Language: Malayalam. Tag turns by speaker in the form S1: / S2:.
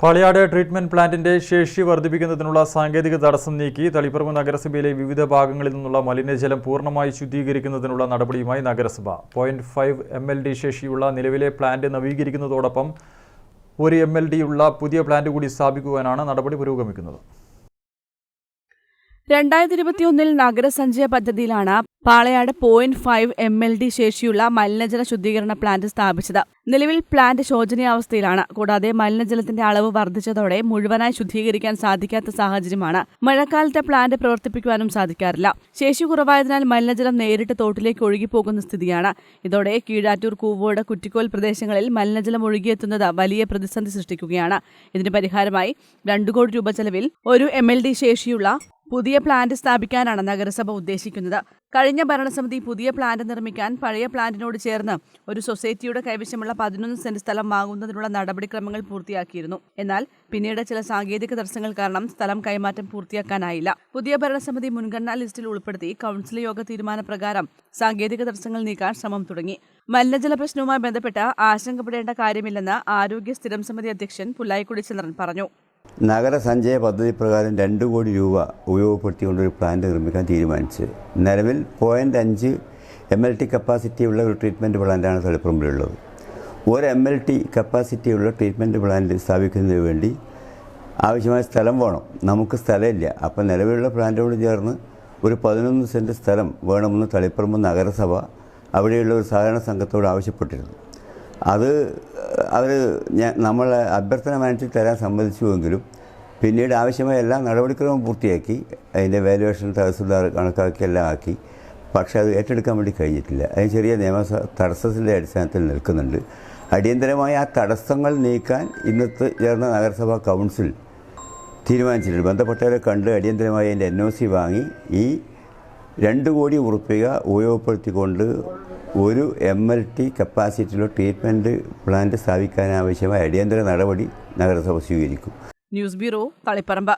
S1: പാളിയാട് ട്രീറ്റ്മെന്റ് പ്ലാന്റിന്റെ ശേഷി വർദ്ധിപ്പിക്കുന്നതിനുള്ള സാങ്കേതിക തടസ്സം നീക്കി തളിപ്പറമ്പ് നഗരസഭയിലെ വിവിധ ഭാഗങ്ങളിൽ നിന്നുള്ള മലിനജലം പൂർണമായി ശുദ്ധീകരിക്കുന്നതിനുള്ള നടപടിയുമായി നഗരസഭ. Point five M L D ശേഷിയുള്ള നിലവിലെ പ്ലാന്റ് നവീകരിക്കുന്നതോടൊപ്പം ഒരു എം എൽ ഡി ഉള്ള പുതിയ പ്ലാന്റ് കൂടി സ്ഥാപിക്കുവാനാണ് നടപടി പുരോഗമിക്കുന്നത്.
S2: രണ്ടായിരത്തി ഇരുപത്തിയൊന്നിൽ നഗരസഞ്ചയ പദ്ധതിയിലാണ് Palayad point five M L D ശേഷിയുള്ള മലിനജല ശുദ്ധീകരണ പ്ലാന്റ് സ്ഥാപിച്ചത്. നിലവിൽ പ്ലാന്റ് ശോചനീയാവസ്ഥയിലാണ്. കൂടാതെ മലിനജലത്തിന്റെ അളവ് വർദ്ധിച്ചതോടെ മുഴുവനായി ശുദ്ധീകരിക്കാൻ സാധിക്കാത്ത സാഹചര്യമാണ്. മഴക്കാലത്തെ പ്ലാന്റ് പ്രവർത്തിപ്പിക്കുവാനും സാധിക്കാറില്ല. ശേഷി കുറവായതിനാൽ മലിനജലം നേരിട്ട് തോട്ടിലേക്ക് ഒഴുകിപ്പോകുന്ന സ്ഥിതിയാണ്. ഇതോടെ കീഴാറ്റൂർ കൂവോട് കുറ്റിക്കോൽ പ്രദേശങ്ങളിൽ മലിനജലം ഒഴുകിയെത്തുന്നത് വലിയ പ്രതിസന്ധി സൃഷ്ടിക്കുകയാണ്. ഇതിന് പരിഹാരമായി രണ്ടു കോടി രൂപ ചെലവിൽ ഒരു എം ശേഷിയുള്ള പുതിയ പ്ലാന്റ് സ്ഥാപിക്കാനാണ് നഗരസഭ ഉദ്ദേശിക്കുന്നത്. കഴിഞ്ഞ ഭരണസമിതി പുതിയ പ്ലാന്റ് നിർമ്മിക്കാൻ പഴയ പ്ലാന്റിനോട് ചേർന്ന് ഒരു സൊസൈറ്റിയുടെ കൈവശമുള്ള പതിനൊന്ന് സെന്റ് സ്ഥലം വാങ്ങുന്നതിനുള്ള നടപടിക്രമങ്ങൾ പൂർത്തിയാക്കിയിരുന്നു. എന്നാൽ പിന്നീട് ചില സാങ്കേതിക തടസ്സങ്ങൾ കാരണം സ്ഥലം കൈമാറ്റം പൂർത്തിയാക്കാനായില്ല. പുതിയ ഭരണസമിതി മുൻഗണനാ ലിസ്റ്റിൽ ഉൾപ്പെടുത്തി കൗൺസിൽ യോഗ തീരുമാനപ്രകാരം സാങ്കേതിക തടസ്സങ്ങൾ നീക്കാൻ ശ്രമം തുടങ്ങി. മലിനജല പ്രശ്നവുമായി ബന്ധപ്പെട്ട് ആശങ്കപ്പെടേണ്ട കാര്യമില്ലെന്ന് ആരോഗ്യ സ്ഥിരം സമിതി അധ്യക്ഷൻ പുല്ലായിക്കുടി ചന്ദ്രൻ പറഞ്ഞു.
S3: നഗരസഞ്ചയ പദ്ധതി പ്രകാരം രണ്ട് കോടി രൂപ ഉപയോഗപ്പെടുത്തിക്കൊണ്ട് ഒരു പ്ലാന്റ് നിർമ്മിക്കാൻ തീരുമാനിച്ച്. നിലവിൽ പോയിന്റ് അഞ്ച് എം എൽ ടി കപ്പാസിറ്റിയുള്ള ഒരു ട്രീറ്റ്മെന്റ് പ്ലാന്റാണ് തളിപ്പറമ്പിലുള്ളത്. ഒരു എം എൽ ടി കപ്പാസിറ്റിയുള്ള ട്രീറ്റ്മെന്റ് പ്ലാന്റ് സ്ഥാപിക്കുന്നതിന് വേണ്ടി ആവശ്യമായ സ്ഥലം വേണം. നമുക്ക് സ്ഥലമില്ല. അപ്പം നിലവിലുള്ള പ്ലാന്റോട് ചേർന്ന് ഒരു പതിനൊന്ന് സെന്റ് സ്ഥലം വേണമെന്ന് തളിപ്പറമ്പ് നഗരസഭ അവിടെയുള്ള ഒരു സഹകരണ സംഘത്തോട് ആവശ്യപ്പെട്ടിരുന്നു. അത് അവർ ഞാൻ നമ്മളെ അഭ്യർത്ഥന മാനിച്ച് തരാൻ സമ്മതിച്ചുവെങ്കിലും പിന്നീട് ആവശ്യമായ എല്ലാ നടപടിക്രമവും പൂർത്തിയാക്കി അതിന്റെ വാലുവേഷൻ തഹസിൽദാർ കണക്കാക്കി എല്ലാം ആക്കി പക്ഷേ അത് ഏറ്റെടുക്കാൻ വേണ്ടി കഴിഞ്ഞിട്ടില്ല. അതിന് ചെറിയ നിയമ തടസ്സത്തിന്റെ അടിസ്ഥാനത്തിൽ നിൽക്കുന്നുണ്ട്. അടിയന്തരമായി ആ തടസ്സങ്ങൾ നീക്കാൻ ഇന്നത്തെ ചേർന്ന നഗരസഭാ കൗൺസിൽ തീരുമാനിച്ചിട്ടുണ്ട്. ബന്ധപ്പെട്ടവരെ കണ്ട് അടിയന്തരമായി അതിന്റെ എൻ ഒ സി വാങ്ങി ഈ രണ്ട് കോടി ഉറുപ്പിക ഉപയോഗപ്പെടുത്തിക്കൊണ്ട് ഒരു എം എൽ ടി കപ്പാസിറ്റിയിലുള്ള ട്രീറ്റ്മെന്റ് പ്ലാന്റ് സ്ഥാപിക്കാനാവശ്യമായ അടിയന്തര നടപടി നഗരസഭ സ്വീകരിക്കും.
S2: News bureau Taliparamba.